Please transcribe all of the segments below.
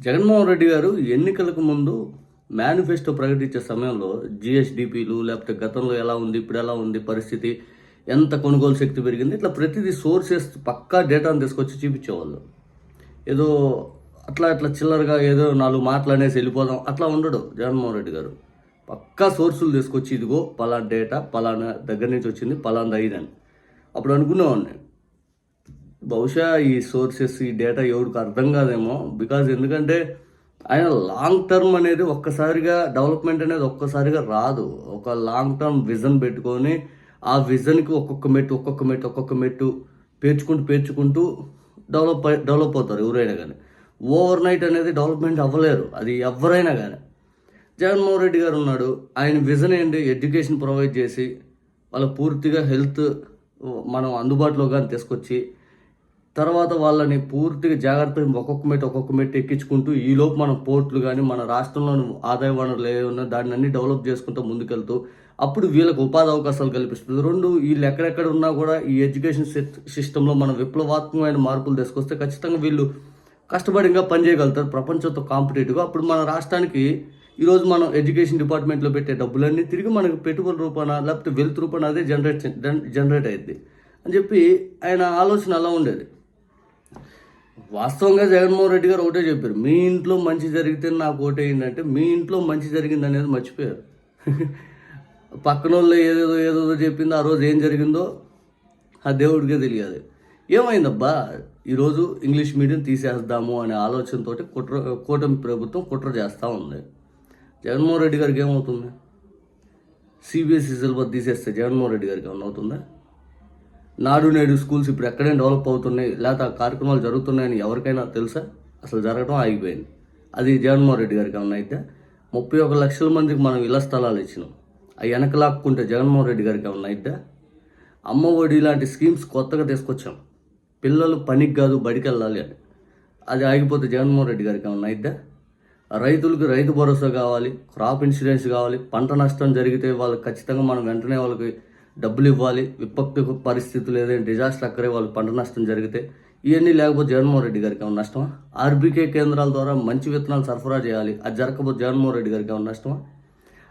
జగన్మోహన్ రెడ్డి గారు ఎన్నికలకు ముందు మేనిఫెస్టో ప్రకటించే సమయంలో జిఎస్డిపిలు లేకపోతే గతంలో ఎలా ఉంది ఇప్పుడు ఎలా ఉంది పరిస్థితి ఎంత కొనుగోలు శక్తి పెరిగింది ఇట్లా ప్రతిదీ సోర్సెస్ పక్కా డేటాను తీసుకొచ్చి చూపించేవాళ్ళు. ఏదో అట్లా అట్లా చిల్లరగా ఏదో నాలుగు మాటలు అనేసి వెళ్ళిపోదాం అట్లా ఉండడు జగన్మోహన్ రెడ్డి గారు. పక్కా సోర్సులు తీసుకొచ్చి ఇదిగో పలానా డేటా పలానా దగ్గర నుంచి వచ్చింది పలానా అయ్యిందని అప్పుడు అనుకునేవాడిని బహుశా ఈ సోర్సెస్ ఈ డేటా ఎవరికి అర్థం కాదేమో. బికాజ్ ఎందుకంటే ఆయన లాంగ్ టర్మ్ అనేది ఒక్కసారిగా డెవలప్మెంట్ అనేది ఒక్కసారిగా రాదు. ఒక లాంగ్ టర్మ్ విజన్ పెట్టుకొని ఆ విజన్కి ఒక్కొక్క మెట్టు ఒక్కొక్క మెట్టు ఒక్కొక్క మెట్టు పేర్చుకుంటూ పేర్చుకుంటూ డెవలప్ డెవలప్ అవుతారు ఎవరైనా కానీ ఓవర్ నైట్ అనేది డెవలప్మెంట్ అవ్వలేరు. అది ఎవరైనా కానీ జగన్మోహన్ రెడ్డి గారు ఉన్నాడు. ఆయన విజన్ ఏంటి? ఎడ్యుకేషన్ ప్రొవైడ్ చేసి వాళ్ళ పూర్తిగా హెల్త్ మనం అందుబాటులో కానీ తీసుకొచ్చి తర్వాత వాళ్ళని పూర్తిగా జాగ్రత్తగా ఒక్కొక్క మెట్టు ఒక్కొక్క మెట్టు ఎక్కించుకుంటూ ఈలోపు మన పోర్ట్లు కానీ మన రాష్ట్రంలోని ఆదాయ వనరులు ఏమన్నా దాన్ని అన్ని డెవలప్ చేసుకుంటూ ముందుకెళ్తూ అప్పుడు వీళ్ళకి ఉపాధి అవకాశాలు కల్పిస్తుంది. రెండు వీళ్ళు ఎక్కడెక్కడ ఉన్నా కూడా ఈ ఎడ్యుకేషన్ సిస్టంలో మనం విప్లవాత్మకమైన మార్పులు తీసుకొస్తే ఖచ్చితంగా వీళ్ళు కష్టపడి ఇంకా పనిచేయగలుగుతారు. ప్రపంచంతో కాంపిటేటివ్గా అప్పుడు మన రాష్ట్రానికి ఈరోజు మనం ఎడ్యుకేషన్ డిపార్ట్మెంట్లో పెట్టే డబ్బులన్నీ తిరిగి మనకు పెట్టుబడి రూపాన లేకపోతే వెల్త్ రూపాన అదే జనరేట్ జనరేట్ అయ్యింది అని చెప్పి ఆయన ఆలోచన అలా ఉండేది. వాస్తవంగా జగన్మోహన్ రెడ్డి గారు ఒకటే చెప్పారు మీ ఇంట్లో మంచి జరిగితే నాకు ఓటేయండి ఏంటంటే మీ ఇంట్లో మంచి జరిగింది అనేది మర్చిపోయారు. పక్కన వాళ్ళు ఏదేదో ఏదేదో చెప్పిందో ఆ రోజు ఏం జరిగిందో ఆ దేవుడికే తెలియాలి. ఏమైందబ్బా? ఈరోజు ఇంగ్లీష్ మీడియం తీసేద్దాము అనే ఆలోచనతో కుట్ర కూటమి ప్రభుత్వం కుట్ర చేస్తూ ఉంది. జగన్మోహన్ రెడ్డి గారికి ఏమవుతుంది? సిబిఎస్ఈ సిలబస్ తీసేస్తే జగన్మోహన్ రెడ్డి గారికి ఏమవుతుందా అవుతుందా? నాడు నేడు స్కూల్స్ ఇప్పుడు ఎక్కడైనా డెవలప్ అవుతున్నాయి లేకపోతే ఆ కార్యక్రమాలు జరుగుతున్నాయని ఎవరికైనా తెలుసా? అసలు జరగడం ఆగిపోయింది. అది జగన్మోహన్ రెడ్డి గారికి ఏమన్నా అయితే ముప్పై ఒక లక్షల మందికి మనం ఇళ్ళ స్థలాలు ఇచ్చినాం. అవి వెనకలాక్కుంటే జగన్మోహన్ రెడ్డి గారికి ఏమన్నా అయితే అమ్మ ఒడి లాంటి స్కీమ్స్ కొత్తగా తీసుకొచ్చాం. పిల్లలు పనికి కాదు బడికి వెళ్ళాలి అని. అది ఆగిపోతే జగన్మోహన్ రెడ్డి గారికి ఏమన్నా అయితే రైతులకు రైతు భరోసా కావాలి క్రాప్ ఇన్సూరెన్స్ కావాలి పంట నష్టం జరిగితే వాళ్ళకి ఖచ్చితంగా మనం వెంటనే వాళ్ళకి డబ్బులు ఇవ్వాలి విపత్తు పరిస్థితులు ఏదైనా డిజాస్టర్ అక్కడే వాళ్ళు పంట నష్టం జరిగితే ఇవన్నీ లేకపోతే జగన్మోహన్ రెడ్డి గారికి ఏమైనా నష్టమా? ఆర్బీకే కేంద్రాల ద్వారా మంచి విత్తనాలు సరఫరా చేయాలి అది జరగకపోతే జగన్మోహన్ రెడ్డి గారికి ఏమైనా నష్టమా?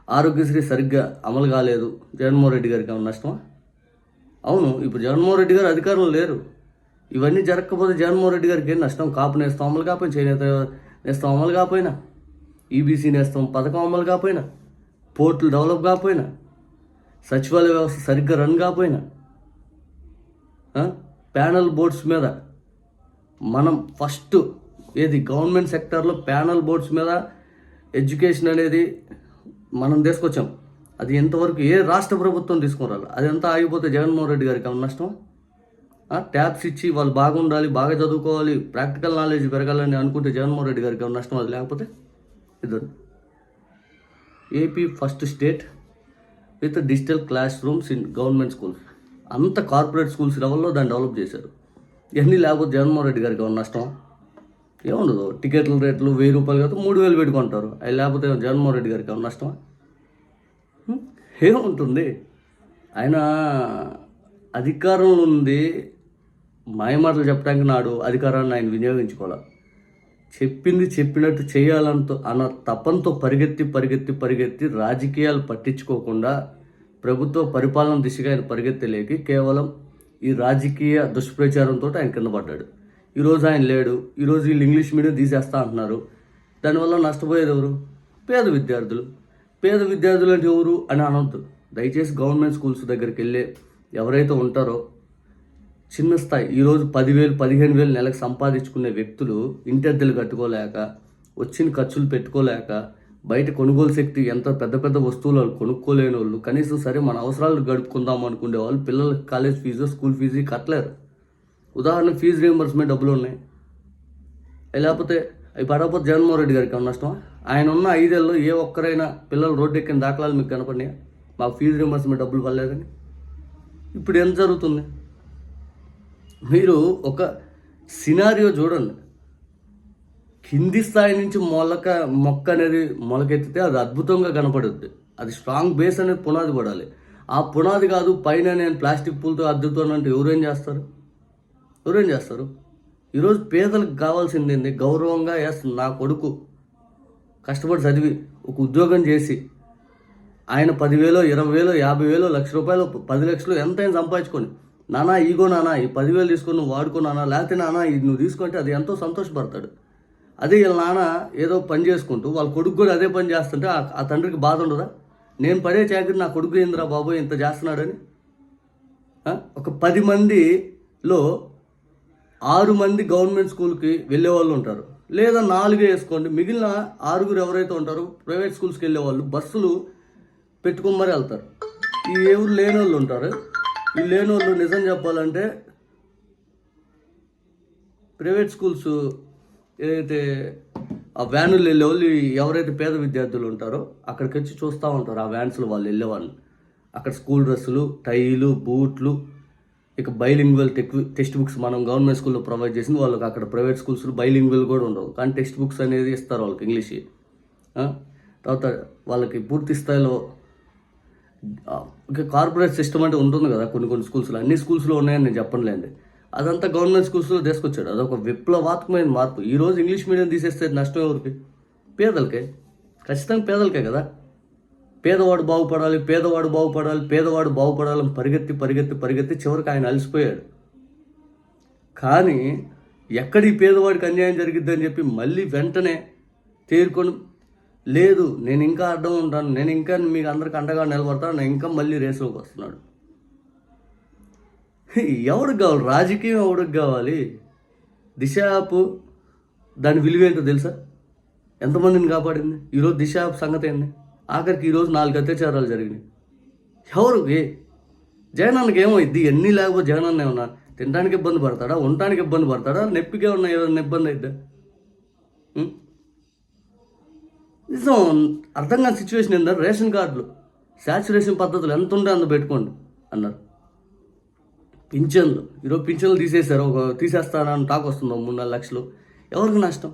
ఆరోగ్యశ్రీ సరిగ్గా అమలు కాలేదు జగన్మోహన్ రెడ్డి గారికి ఏమైనా నష్టమా? అవును ఇప్పుడు జగన్మోహన్ రెడ్డి గారు అధికారంలో లేరు. ఇవన్నీ జరగకపోతే జగన్మోహన్ రెడ్డి గారికి ఏం నష్టం? కాపు నేస్తాం అమలు కాకపోయినా చేనేత నేస్తాం అమలు కాకపోయినా ఈబీసీ నేస్తాం పథకం అమలు కాకపోయినా పోర్టులు డెవలప్ కాకపోయినా సచివాలయ వ్యవస్థ సరిగ్గా రన్ కాకపోయినా ప్యానల్ బోర్డ్స్ మీద మనం ఫస్ట్ ఏది గవర్నమెంట్ సెక్టార్లో ప్యానల్ బోర్డ్స్ మీద ఎడ్యుకేషన్ అనేది మనం తీసుకొచ్చాం. అది ఎంతవరకు ఏ రాష్ట్ర ప్రభుత్వం తీసుకురాలి అది ఎంత ఆగిపోతే జగన్మోహన్ రెడ్డి గారికి ఏమన్నా నష్టం ట్యాబ్స్ ఇచ్చి వాళ్ళు బాగుండాలి బాగా చదువుకోవాలి ప్రాక్టికల్ నాలెడ్జ్ పెరగాలని అనుకుంటే జగన్మోహన్ రెడ్డి గారికి ఏమన్నా నష్టం అది లేకపోతే? ఇద్దరు AP first state with digital class rooms in government schools. అంత కార్పొరేట్ స్కూల్స్ లెవెల్లో దాన్ని డెవలప్ చేశారు. ఇవన్నీ లేకపోతే జగన్మోహన్ రెడ్డి గారికి ఏమన్నా నష్టం ఏముండదు. టికెట్ల రేట్లు వెయ్యి రూపాయలు కాదు మూడు వేలు పెట్టుకుంటారు. అవి లేకపోతే జగన్మోహన్ రెడ్డి గారికి ఏమన్నా నష్టమా? ఏముంటుంది? ఆయన అధికారంలో ఉంది. మాయమాటలు చెప్పడానికి నాడు అధికారాన్ని ఆయన వినియోగించుకోవాలి? చెప్పింది చెప్పినట్టు చేయాలంతో అన్న తపంతో పరిగెత్తి పరిగెత్తి పరిగెత్తి రాజకీయాలు పట్టించుకోకుండా ప్రభుత్వ పరిపాలన దిశగా ఆయన పరిగెత్తలేకి కేవలం ఈ రాజకీయ దుష్ప్రచారంతో ఆయన కింద పడ్డాడు. ఈరోజు ఆయన లేడు. ఈరోజు వీళ్ళు ఇంగ్లీష్ మీడియం తీసేస్తా అంటున్నారు. దానివల్ల నష్టపోయేది ఎవరు? పేద విద్యార్థులు. పేద విద్యార్థులు అంటే ఎవరు అని అనొద్దు. దయచేసి గవర్నమెంట్ స్కూల్స్ దగ్గరికి వెళ్ళి ఎవరైతే ఉంటారో చిన్న స్థాయి. ఈరోజు పదివేలు పదిహేను వేలు నెలకు సంపాదించుకునే వ్యక్తులు ఇంటద్దెలు కట్టుకోలేక వచ్చిన ఖర్చులు పెట్టుకోలేక బయట కొనుగోలు శక్తి ఎంత పెద్ద పెద్ద వస్తువులు వాళ్ళు కొనుక్కోలేని వాళ్ళు కనీసం సరే మన అవసరాలు గడుపుకుందాం అనుకునే వాళ్ళు పిల్లల కాలేజ్ ఫీజు స్కూల్ ఫీజు కట్టలేరు. ఉదాహరణ ఫీజు రియంబర్స్మెంట్ డబ్బులు ఉన్నాయి. లేకపోతే అవి పడకపోతే జగన్మోహన్ రెడ్డి గారికి ఏమన్నా నష్టమా? ఆయన ఉన్న ఐదేళ్ళలో ఏ ఒక్కరైనా పిల్లలు రోడ్డు ఎక్కిన దాఖలాలు మీకు కనపడినాయా? మాకు ఫీజు రియంబర్స్మెంట్ డబ్బులు పడలేదని. ఇప్పుడు ఎంత జరుగుతుంది? మీరు ఒక సినారియో చూడండి. కింది స్థాయి నుంచి మొలక మొక్క అనేది మొలకెత్తితే అది అద్భుతంగా కనపడుద్ది. అది స్ట్రాంగ్ బేస్ అనేది పునాది పడాలి. ఆ పునాది కాదు పైన నేను ప్లాస్టిక్ పూలతో అద్దుతానంటే ఎవరేం చేస్తారు? ఎవరేం చేస్తారు? ఈరోజు పేదలకు కావాల్సింది ఏంది? గౌరవంగా ఎస్ నా కొడుకు కష్టపడి చదివి ఒక ఉద్యోగం చేసి ఆయన పదివేలు ఇరవై వేలు యాభై వేలు లక్ష రూపాయలు పది లక్షలు ఎంతైనా సంపాదించుకొని నానా ఈగో నానా ఈ పదివేలు తీసుకొని నువ్వు వాడుకో నానా లేకపోతే నానా ఇది నువ్వు తీసుకుంటే అది ఎంతో సంతోషపడతాడు. అదే వీళ్ళ నాన్న ఏదో పని చేసుకుంటూ వాళ్ళ కొడుకు కూడా అదే పని చేస్తుంటే ఆ- తండ్రికి బాధ ఉండదా? నేను పడే చాకరీ నా కొడుకు ఏందిరా బాబు ఇంత చేస్తున్నాడని? ఒక పది మందిలో ఆరు మంది గవర్నమెంట్ స్కూల్కి వెళ్ళే వాళ్ళు ఉంటారు. లేదా నాలుగే వేసుకోండి. మిగిలిన ఆరుగురు ఎవరైతే ఉంటారో ప్రైవేట్ స్కూల్స్కి వెళ్ళే వాళ్ళు బస్సులు పెట్టుకొని మరీ వెళ్తారు. ఈ ఎవరు లేని వాళ్ళు ఉంటారు. ఈ లేని వాళ్ళు నిజం చెప్పాలంటే ప్రైవేట్ స్కూల్స్ ఏదైతే ఆ వ్యానులు వెళ్ళే వాళ్ళు ఎవరైతే పేద విద్యార్థులు ఉంటారో అక్కడికి వచ్చి చూస్తూ ఉంటారు. ఆ వ్యాన్స్లో వాళ్ళు వెళ్ళేవాళ్ళు. అక్కడ స్కూల్ డ్రెస్సులు టైలు బూట్లు ఇక బైలింగ్వల్ టెక్ టెక్స్ట్ బుక్స్ మనం గవర్నమెంట్ స్కూల్లో ప్రొవైడ్ చేసింది వాళ్ళకి. అక్కడ ప్రైవేట్ స్కూల్స్ బైలింగ్వల్ కూడా ఉండవు. కానీ టెక్స్ట్ బుక్స్ అనేది ఇస్తారు వాళ్ళకి ఇంగ్లీష్. తర్వాత వాళ్ళకి పూర్తి స్థాయిలో కార్పొరేట్ సిస్టమ్ అంటే ఉంటుంది కదా కొన్ని కొన్ని స్కూల్స్లో. అన్ని స్కూల్స్లో ఉన్నాయని నేను చెప్పనులేండి. అదంతా గవర్నమెంట్ స్కూల్స్లో తీసుకొచ్చాడు. అదొక విప్లవాత్మకమైన మార్పు. ఈ రోజు ఇంగ్లీష్ మీడియం తీసేస్తే నష్టం ఎవరికి? పేదలకే. ఖచ్చితంగా పేదలకే కదా. పేదవాడు బాగుపడాలి పేదవాడు బాగుపడాలి పేదవాడు బాగుపడాలని పరిగెత్తి పరిగెత్తి పరిగెత్తి చివరికి ఆయన అలసిపోయాడు. కానీ ఎక్కడి పేదవాడికి అన్యాయం జరిగిద్దని చెప్పి మళ్ళీ వెంటనే తేరుకొని లేదు నేను ఇంకా అడ్డం ఉంటాను. నేను ఇంకా మీకు అందరికి అండగా నిలబడతాను. నేను ఇంకా మళ్ళీ రేసులోకి వస్తున్నాడు. ఎవరికి కావాలి? రాజకీయం ఎవరికి కావాలి? దిశ యాప్ దాని విలువ ఏంటో తెలుసా? ఎంతమందిని కాపాడింది? ఈరోజు దిశ యాప్ సంగతి ఏంది? ఆఖరికి ఈరోజు నాలుగు అత్యాచారాలు జరిగినాయి. ఎవరు? ఏ? జగనన్నకి ఏమైద్ది ఎన్ని లేకపోతే జగనన్న ఏమన్నా తినడానికి ఇబ్బంది పడతాడా? ఉండటానికి ఇబ్బంది పడతాడా? నొప్పికి ఏమన్నా ఏదైనా ఇబ్బంది అయిద్దా? నిజం అర్థం కాని సిచ్యువేషన్ ఏంటంటే రేషన్ కార్డులు. శాచురేషన్ పద్ధతులు ఎంత ఉంటే అంత పెట్టుకోండి అన్నారు. పింఛన్లు. ఈరోజు పింఛన్లు తీసేశారు. ఒక తీసేస్తానని టాక్ వస్తుంది ఒక మూడు నాలుగు లక్షలు. ఎవరికి నష్టం?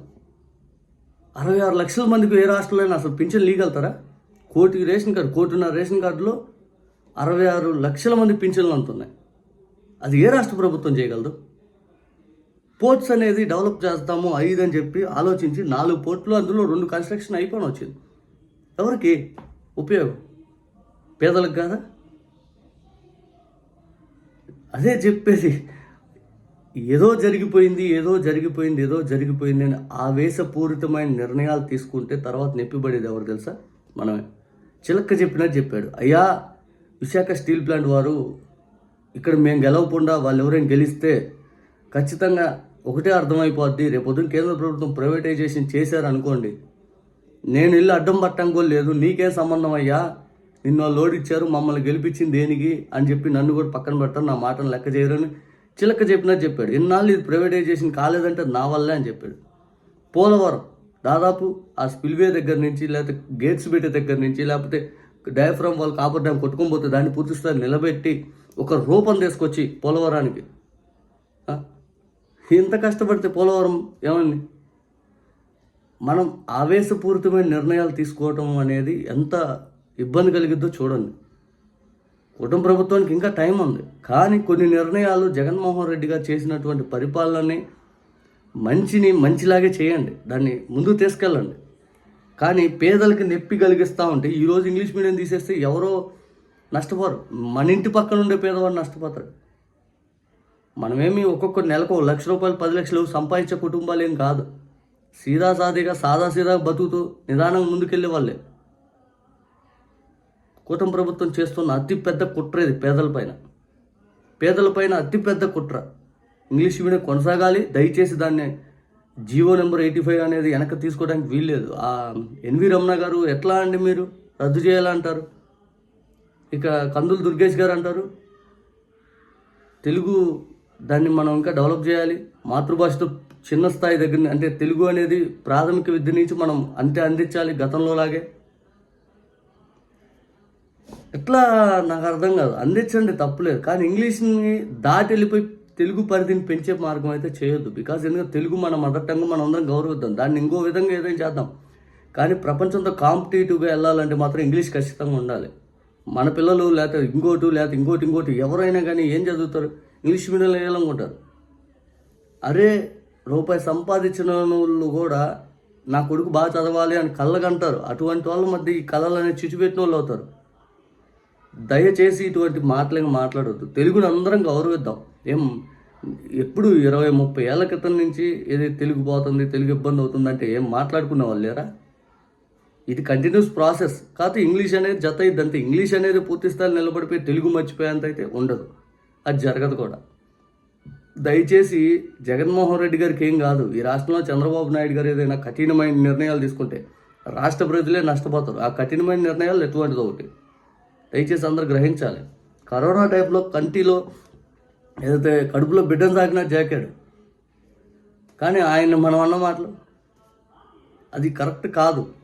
అరవై ఆరు లక్షల మందికి ఏ రాష్ట్రంలో అసలు పింఛన్ లీగలుతారా కోటి రేషన్ కార్డు కోటిన్నర రేషన్ కార్డులో అరవై ఆరు లక్షల మంది పింఛన్లు అందుతున్నాయి అది ఏ రాష్ట్ర ప్రభుత్వం చేయగలదు? పోర్ట్స్ అనేది డెవలప్ చేస్తాము ఐదు అని చెప్పి ఆలోచించి నాలుగు పోర్ట్లు అందులో రెండు కన్స్ట్రక్షన్ అయిపోయి వచ్చింది. ఎవరికి? ఉపయోగం. పేదలకు కాదా? అదే చెప్పేది. ఏదో జరిగిపోయింది ఏదో జరిగిపోయింది ఏదో జరిగిపోయింది అని ఆవేశపూరితమైన నిర్ణయాలు తీసుకుంటే తర్వాత నెప్పిబడేది ఎవరు తెలుసా? మనమే. చిలక్క చెప్పినట్టు చెప్పాడు. అయ్యా విశాఖ స్టీల్ ప్లాంట్ వారు ఇక్కడ మేము గెలవకుండా వాళ్ళు ఎవరైనా గెలిస్తే ఖచ్చితంగా ఒకటే అర్థమైపోద్ది. రేపొద్దున కేంద్ర ప్రభుత్వం ప్రైవేటైజేషన్ చేశారు అనుకోండి నేను ఇల్లు అడ్డం పట్టడం కూడా లేదు. నీకేం సంబంధం అయ్యా? నిన్న లోడిచ్చారు మమ్మల్ని గెలిపించింది దేనికి అని చెప్పి నన్ను కూడా పక్కన పెడతారు నా మాటను లెక్క చేయరని చిలక చెప్పినా చెప్పాడు. ఇన్నాళ్ళు ఇది ప్రైవేటైజేషన్ కాలేదంటే నా వల్లే అని చెప్పాడు. పోలవరం దాదాపు ఆ స్పిల్వే దగ్గర నుంచి లేకపోతే గేట్స్ పెట్టే దగ్గర నుంచి లేకపోతే డయాఫ్రామ్ వాళ్ళు కాపర్ డ్యామ్ కొట్టుకొని పోతే దాన్ని పూర్తి స్థాయి నిలబెట్టి ఒక రూపం తీసుకొచ్చి పోలవరానికి. ఇంత కష్టపడితే పోలవరం ఏమండి? మనం ఆవేశపూరితమైన నిర్ణయాలు తీసుకోవటం అనేది ఎంత ఇబ్బంది కలిగిద్దో చూడండి. కుటుంబ ప్రభుత్వానికి ఇంకా టైం ఉంది. కానీ కొన్ని నిర్ణయాలు జగన్మోహన్ రెడ్డి గారు చేసినటువంటి పరిపాలనని మంచిని మంచిలాగే చేయండి. దాన్ని ముందుకు తీసుకెళ్ళండి. కానీ పేదలకి నొప్పి కలిగిస్తూ ఉంటే ఈరోజు ఇంగ్లీష్ మీడియం తీసేస్తే ఎవరో నష్టపోరు. మన ఇంటి పక్కన ఉండే పేదవాడు నష్టపోతాడు మనమేమి ఒక్కొక్క నెలకు ఒక లక్ష రూపాయలు పది లక్షలు సంపాదించే కుటుంబాలు ఏం కాదు. సీదా సాదిగా సాదా సీదా బతుకుతూ నిదానంగా ముందుకెళ్ళే వాళ్ళే. కూటమి ప్రభుత్వం చేస్తున్న అతిపెద్ద కుట్ర ఇది పేదలపైన పేదలపైన అతిపెద్ద కుట్ర. ఇంగ్లీష్ మీడియం కొనసాగాలి దయచేసి దాన్ని జీవో నెంబర్ ఎయిటీ ఫైవ్ అనేది వెనక్కి తీసుకోవడానికి వీల్లేదు. ఆ ఎన్వి రమణ గారు ఎట్లా అండి మీరు? రద్దు చేయాలంటారు ఇక కందులు దుర్గేష్ గారు అంటారు? తెలుగు దాన్ని మనం ఇంకా డెవలప్ చేయాలి. మాతృభాషతో చిన్న స్థాయి దగ్గర అంటే తెలుగు అనేది ప్రాథమిక విద్య నుంచి మనం అంతే అందించాలి గతంలో లాగే ఎట్లా? నాకు అర్థం కాదు. అందించండి తప్పులేదు. కానీ ఇంగ్లీష్ని దాటి వెళ్ళిపోయి తెలుగు పరిధిని పెంచే మార్గం అయితే చేయొద్దు. బికాజ్ ఎందుకంటే తెలుగు మన మదర్ టంగ్ మనం అందరం గౌరవిద్దాం. దాన్ని ఇంకో విధంగా ఏదైనా చేద్దాం. కానీ ప్రపంచంతో కాంపిటేటివ్గా వెళ్ళాలంటే మాత్రం ఇంగ్లీష్ ఖచ్చితంగా ఉండాలి. మన పిల్లలు లేకపోతే ఇంకోటి లేకపోతే ఇంకోటి ఇంకోటి ఎవరైనా కానీ ఏం చదువుతారు? ఇంగ్లీష్ మీడియంలో వేయాలనుకుంటారు. అరే రూపాయి సంపాదించిన వాళ్ళు కూడా నా కొడుకు బాగా చదవాలి అని కళ్ళకంటారు అటువంటి వాళ్ళ మధ్య ఈ కళలు అనేది చిచ్చుపెట్టిన వాళ్ళు అవుతారు. దయచేసి ఇటువంటి మాటలేం మాట్లాడొద్దు. తెలుగుని అందరం గౌరవిద్దాం. ఏం ఎప్పుడు ఇరవై ముప్పై ఏళ్ళ క్రితం నుంచి ఏది తెలుగు పోతుంది తెలుగు ఇబ్బంది అవుతుందంటే ఏం మాట్లాడుకునే వాళ్ళు లేరా? ఇది కంటిన్యూస్ ప్రాసెస్ కాకపోతే ఇంగ్లీష్ అనేది జత అయ్యిద్ది అంతే. ఇంగ్లీష్ అనేది పూర్తి స్థాయిలో నిలబడిపోయి తెలుగు మర్చిపోయేంత అయితే ఉండదు. అది జరగదు కూడా. దయచేసి జగన్మోహన్ రెడ్డి గారికి ఏం కాదు ఈ రాష్ట్రంలో చంద్రబాబు నాయుడు గారు ఏదైనా కఠినమైన నిర్ణయాలు తీసుకుంటే రాష్ట్ర ప్రజలే నష్టపోతారు. ఆ కఠినమైన నిర్ణయాలు ఎటువంటిది ఒకటి. దయచేసి అందరూ గ్రహించాలి. కరోనా టైంలో కంటిలో ఏదైతే కడుపులో బిడ్డను తాకినా జాకాడు. కానీ ఆయన మనం అన్న మాటలు అది కరెక్ట్ కాదు.